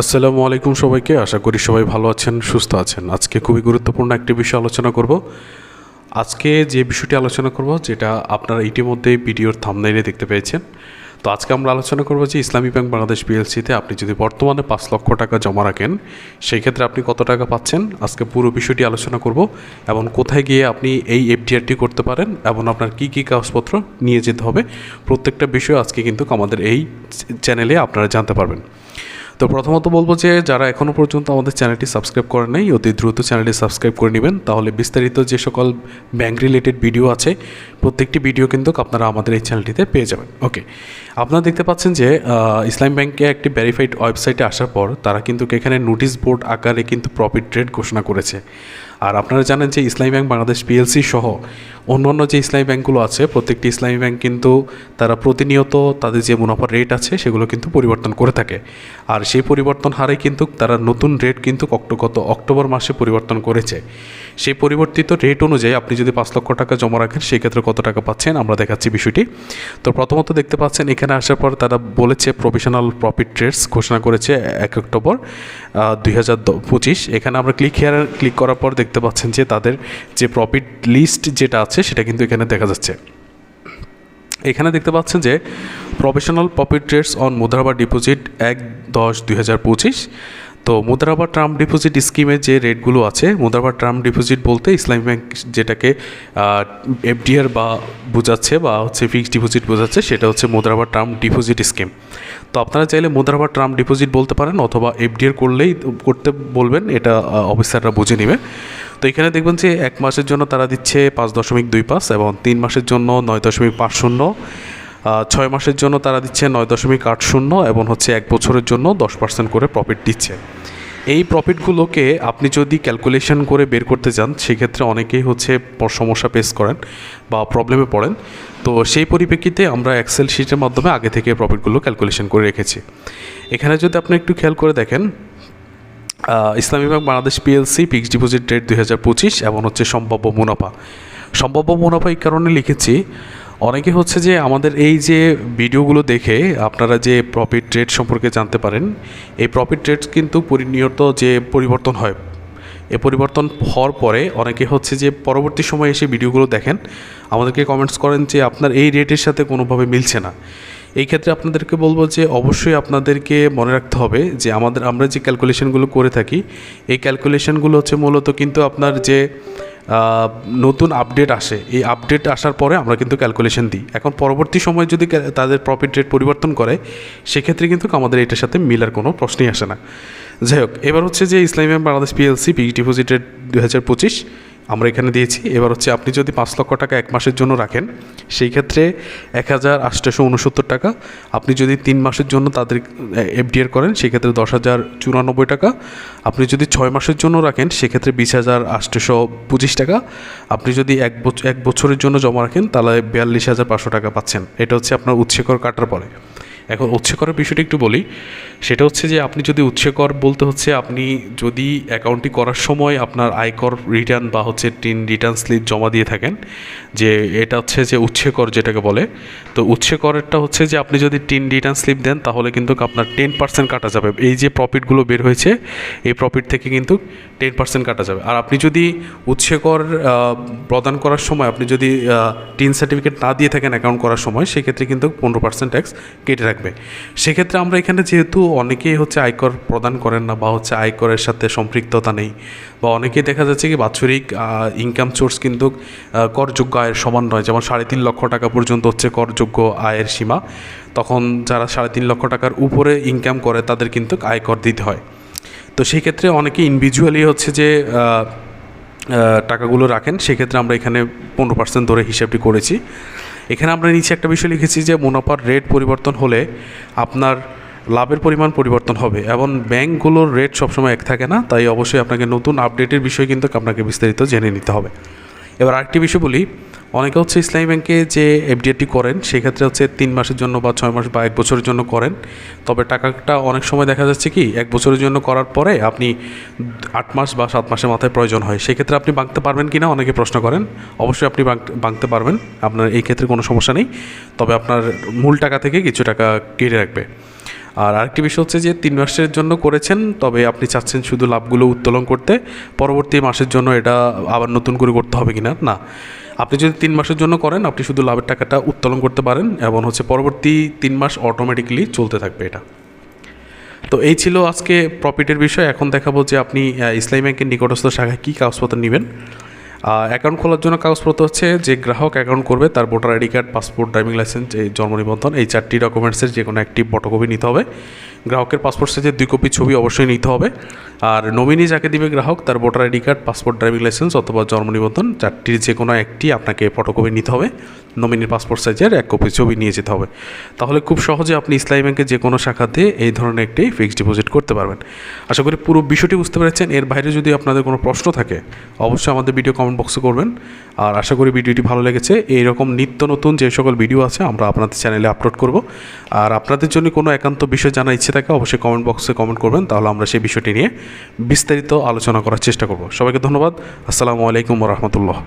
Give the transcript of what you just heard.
আসসালামু আলাইকুম সবাইকে। আশা করি সবাই ভালো আছেন, সুস্থ আছেন। আজকে খুবই গুরুত্বপূর্ণ একটি বিষয় আলোচনা করব। আজকে যে বিষয়টি আলোচনা করব, যেটা আপনারা ইতিমধ্যে ভিডিওর থামনাইলে দেখতে পেয়েছেন। তো আজকে আমরা আলোচনা করব যে ইসলামী ব্যাংক বাংলাদেশ পিএলসিতে আপনি যদি বর্তমানে পাঁচ লক্ষ টাকা জমা রাখেন, সেই ক্ষেত্রে আপনি কত টাকা পাচ্ছেন? আজকে পুরো বিষয়টি আলোচনা করব এবং কোথায় গিয়ে আপনি এই এফডিআরটি করতে পারেন এবং আপনার কী কী কাগজপত্র নিয়ে যেতে হবে, প্রত্যেকটা বিষয় আজকে কিন্তু আমাদের এই চ্যানেলে আপনারা জানতে পারবেন। তো প্রথমত বলব যে যারা এখনও পর্যন্ত আমাদের চ্যানেলটি সাবস্ক্রাইব করে নেই, অতি দ্রুত চ্যানেলটি সাবস্ক্রাইব করে নেবেন। তাহলে বিস্তারিত যে সকল ব্যাংক রিলেটেড ভিডিও আছে, প্রত্যেকটি ভিডিও কিন্তু আপনারা আমাদের এই চ্যানেলটিতে পেয়ে যাবেন। ওকে আপনারা দেখতে পাচ্ছেন যে ইসলাম ব্যাংকে একটি ভেরিফাইড ওয়েবসাইটে আসার পর তারা কিন্তু এখানে নোটিশ বোর্ড আকারে কিন্তু প্রফিট ট্রেড ঘোষণা করেছে। আর আপনারা জানেন যে ইসলামী ব্যাংক, বাংলাদেশ পিএলসি সহ অন্যান্য যে ইসলামী ব্যাংকগুলো আছে, প্রত্যেকটি ইসলামী ব্যাংক কিন্তু তারা প্রতিনিয়ত তাদের যে মুনাফার রেট আছে, সেগুলো কিন্তু পরিবর্তন করে থাকে। আর সেই পরিবর্তন হারে কিন্তু তারা নতুন রেট কিন্তু অক্টোগত অক্টোবর মাসে পরিবর্তন করেছে। সেই পরিবর্তিত রেট অনুযায়ী আপনি যদি পাঁচ লক্ষ টাকা জমা রাখেন, সেই ক্ষেত্রে কত টাকা পাচ্ছেন? আমরা দেখাচ্ছি বিষয়টি। তো প্রথমত দেখতে পাচ্ছেন, এখানে আসার পর তারা বলেছে প্রফেশনাল প্রফিট ট্রেডস ঘোষণা করেছে এক অক্টোবর দুই হাজার পঁচিশ। এখানে আমরা ক্লিক হেয়ার ক্লিক করার পর দেখতে পাচ্ছেন যে তাদের যে প্রফিট লিস্ট যেটা আছে, সেটা কিন্তু এখানে দেখা যাচ্ছে। এখানে দেখতে পাচ্ছেন যে প্রফেশনাল প্রফিট ট্রেডস অন মুদ্রাবা ডিপোজিট এক দশ দুই হাজার পঁচিশ তো মুদ্রাবা টার্ম ডিপোজিট স্কিমে যে রেটগুলো আছে, মুদ্রাবা টার্ম ডিপোজিট বলতে ইসলামী ব্যাংক যেটাকে এফডিআর বা বোঝাচ্ছে বা হচ্ছে ফিক্সড ডিপোজিট বোঝাচ্ছে, সেটা হচ্ছে মুদ্রাবা টার্ম ডিপোজিট স্কিম। তো আপনারা চাইলে মুদ্রাবা টার্ম ডিপোজিট বলতে পারেন অথবা এফডিআর করলেই করতে বলবেন, এটা অফিসাররা বুঝে নেবে। তো এখানে দেখবেন যে এক মাসের জন্য তারা দিচ্ছে পাঁচ দশমিক দুই পাঁচ এবং তিন মাসের জন্য নয় দশমিক পাঁচ শূন্য ছয় মাসের জন্য তারা দিচ্ছে নয় দশমিক আট শূন্য এবং হচ্ছে এক বছরের জন্য দশ পার্সেন্ট করে প্রফিট দিচ্ছে। এই প্রফিটগুলোকে আপনি যদি ক্যালকুলেশন করে বের করতে যান সেক্ষেত্রে অনেকেই হচ্ছে সমস্যা ফেস করেন বা প্রবলেমে পড়েন। তো সেই পরিপ্রেক্ষিতে আমরা এক্সেল শিটের মাধ্যমে আগে থেকে প্রফিটগুলো ক্যালকুলেশন করে রেখেছি। এখানে যদি আপনি একটু খেয়াল করে দেখেন Islami bank Bangladesh PLC fixed deposit rate দুই হাজার পঁচিশ এমন হচ্ছে সম্ভাব্য মুনাফা। সম্ভাব্য মুনাফা এই কারণে লিখেছি অনেকে হচ্ছে যে আমাদের এই যে ভিডিওগুলো দেখে আপনারা যে প্রফিট রেট সম্পর্কে জানতে পারেন, এই প্রফিট রেট কিন্তু পরিনিয়ত যে পরিবর্তন হয়, এ পরিবর্তন হওয়ার পরে অনেকে হচ্ছে যে পরবর্তী সময়ে এসে ভিডিওগুলো দেখেন, আমাদেরকে কমেন্টস করেন যে আপনার এই রেটের সাথে কোনোভাবে মিলছে না। এই ক্ষেত্রে আপনাদেরকে বলব যে অবশ্যই আপনাদেরকে মনে রাখতে হবে যে আমাদের, আমরা যে ক্যালকুলেশনগুলো করে থাকি, এই ক্যালকুলেশনগুলো হচ্ছে মূলত কিন্তু আপনার যে নতুন আপডেট আসে। এই আপডেট আসার পরে আমরা কিন্তু ক্যালকুলেশন দিই। এখন পরবর্তী সময় যদি তাদের প্রফিট রেট পরিবর্তন করে, সেক্ষেত্রে কিন্তু আমাদের এটার সাথে মিলার কোনো প্রশ্নই আসে না। যাই হোক, এবার হচ্ছে যে Islami bank Bangladesh PLC PG deposited দু হাজার পঁচিশ আমরা এখানে দিয়েছি। এবার হচ্ছে আপনি যদি পাঁচ লক্ষ টাকা এক মাসের জন্য রাখেন, সেই ক্ষেত্রে এক হাজার আটশোশো উনসত্তর টাকা। আপনি যদি তিন মাসের জন্য তাদের এফডিআর করেন সেক্ষেত্রে দশ হাজার চুরানব্বই টাকা। আপনি যদি ছয় মাসের জন্য রাখেন সেক্ষেত্রে বিশ হাজার আটশোশো পঁচিশ টাকা। আপনি যদি এক বছর এক বছরের জন্য জমা রাখেন, তাহলে বিয়াল্লিশ হাজার পাঁচশো টাকা পাচ্ছেন। এটা হচ্ছে আপনার উৎসেকর কাটার পরে। এখন উৎসেকরের বিষয়টা একটু বলি। সেটা হচ্ছে যে আপনি যদি উৎসেকর বলতে হচ্ছে আপনি যদি অ্যাকাউন্টটি করার সময় আপনার আয়কর রিটার্ন বা হচ্ছে টিন রিটার্ন স্লিপ জমা দিয়ে থাকেন যে এটা হচ্ছে যে উৎসেকর যেটাকে বলে তো উৎসেকরেরটা হচ্ছে যে আপনি যদি টিন রিটার্ন স্লিপ দেন তাহলে কিন্তু আপনার টেন পার্সেন্ট কাটা যাবে। এই যে প্রফিটগুলো বের হয়েছে এই প্রফিট থেকে কিন্তু টেন পার্সেন্ট কাটা যাবে। আর আপনি যদি আহ, প্রদান করার সময় আপনি যদি টিন সার্টিফিকেট না দিয়ে থাকেন অ্যাকাউন্ট করার সময় সেক্ষেত্রে কিন্তু পনেরো পার্সেন্ট ট্যাক্স কেটে রাখবে সেক্ষেত্রে আমরা এখানে যেহেতু অনেকেই হচ্ছে আয়কর প্রদান করেন না বা হচ্ছে আয়করের সাথে সম্পৃক্ততা নেই বা অনেকেই দেখা যাচ্ছে কি বাৎসরিক ইনকাম সোর্স কিন্তু করযোগ্য আয়ের সমান নয়। যেমন সাড়ে তিন লক্ষ টাকা পর্যন্ত হচ্ছে করযোগ্য আয়ের সীমা। তখন যারা সাড়ে তিন লক্ষ টাকার উপরে ইনকাম করে তাদের কিন্তু আয়কর দিতে হয়। তো সেই ক্ষেত্রে অনেকে ইন্ডিভিজুয়ালি হচ্ছে যে টাকাগুলো রাখেন। সেক্ষেত্রে আমরা এখানে পনেরো পার্সেন্ট ধরে হিসাবটি করেছি। এখানে আমরা নিচে একটা বিষয় লিখেছি যে মুনাফার রেট পরিবর্তন হলে আপনার লাভের পরিমাণ পরিবর্তন হবে এবং ব্যাংকগুলোর রেট সবসময় এক থাকে না, তাই অবশ্যই আপনাকে নতুন আপডেটের বিষয় কিন্তু আপনাকে বিস্তারিত জেনে নিতে হবে। এবার আরেকটি বিষয় বলি অনেকে হচ্ছে ইসলামী ব্যাংকে যে এফডিআরটি করেন, সেক্ষেত্রে হচ্ছে তিন মাসের জন্য বা ছয় মাস বা এক বছরের জন্য করেন। তবে টাকাটা অনেক সময় দেখা যাচ্ছে কি, এক বছরের জন্য করার পরে আপনি আট মাস বা সাত মাসের মাথায় প্রয়োজন হয়। সেক্ষেত্রে আপনি বাঁকতে পারবেন কি না অনেকে প্রশ্ন করেন। অবশ্যই আপনি বাঁক- বাঁকতে পারবেন। আপনার এই ক্ষেত্রে কোনো সমস্যা নেই। তবে আপনার মূল টাকা থেকে কিছু টাকা কেটে রাখবে। আর আরেকটি বিষয় হচ্ছে যে তিন মাসের জন্য করেছেন, তবে আপনি চাচ্ছেন শুধু লাভগুলো উত্তোলন করতে, পরবর্তী মাসের জন্য এটা আবার নতুন করে করতে হবে কিনা? না। আপনি যদি তিন মাসের জন্য করেন, আপনি শুধু লাভের টাকাটা উত্তোলন করতে পারেন এবং হচ্ছে পরবর্তী তিন মাস অটোমেটিক্যালি চলতে থাকবে এটা। তো এই ছিল আজকে প্রফিটের বিষয়। এখন দেখাবো যে আপনি ইসলামী ব্যাংকের নিকটস্থ শাখায় কী কাগজপত্র নেবেন। অ্যাকাউন্ট খোলার জন্য কাগজপত্র হচ্ছে যে গ্রাহক অ্যাকাউন্ট করবে তার voter ID card, passport driving licence এই জন্ম নিবন্ধন, এই চারটি ডকুমেন্টসের যে কোনো একটি ফটোকপি নিতে হবে। গ্রাহকের পাসপোর্ট সাইজের দুই কপি ছবি অবশ্যই নিতে হবে। আর নমিনি যাকে দিবে গ্রাহক, তার voter ID card passport driving licence অথবা জন্ম নিবন্ধন, চারটির যে কোনো একটি আপনাকে ফটোকপি নিতে হবে। নমিনির পাসপোর্ট সাইজের এক কপি ছবি নিয়ে যেতে হবে। তাহলে খুব সহজে আপনি ইসলামী ব্যাংকের যে কোনো শাখাতে এই ধরনের একটি ফিক্সড ডিপোজিট করতে পারবেন। আশা করি পুরো বিষয়টি বুঝতে পেরেছেন। এর বাইরে যদি আপনাদের কোনো প্রশ্ন থাকে, অবশ্যই আমাদের ভিডিও কমেন্ট বক্সে করবেন। আর আশা করি ভিডিওটি ভালো লেগেছে। এইরকম নিত্য নতুন যে সকল ভিডিও আছে, আমরা আপনাদের চ্যানেলে আপলোড করব। আর আপনাদের জন্য কোনো একান্ত বিষয় জানার ইচ্ছে থাকে অবশ্যই কমেন্ট বক্সে কমেন্ট করবেন, তাহলে আমরা সেই বিষয়টি নিয়ে বিস্তারিত আলোচনা করার চেষ্টা করব। সবাইকে ধন্যবাদ। আসসালামু আলাইকুম রহমতুল্লাহ।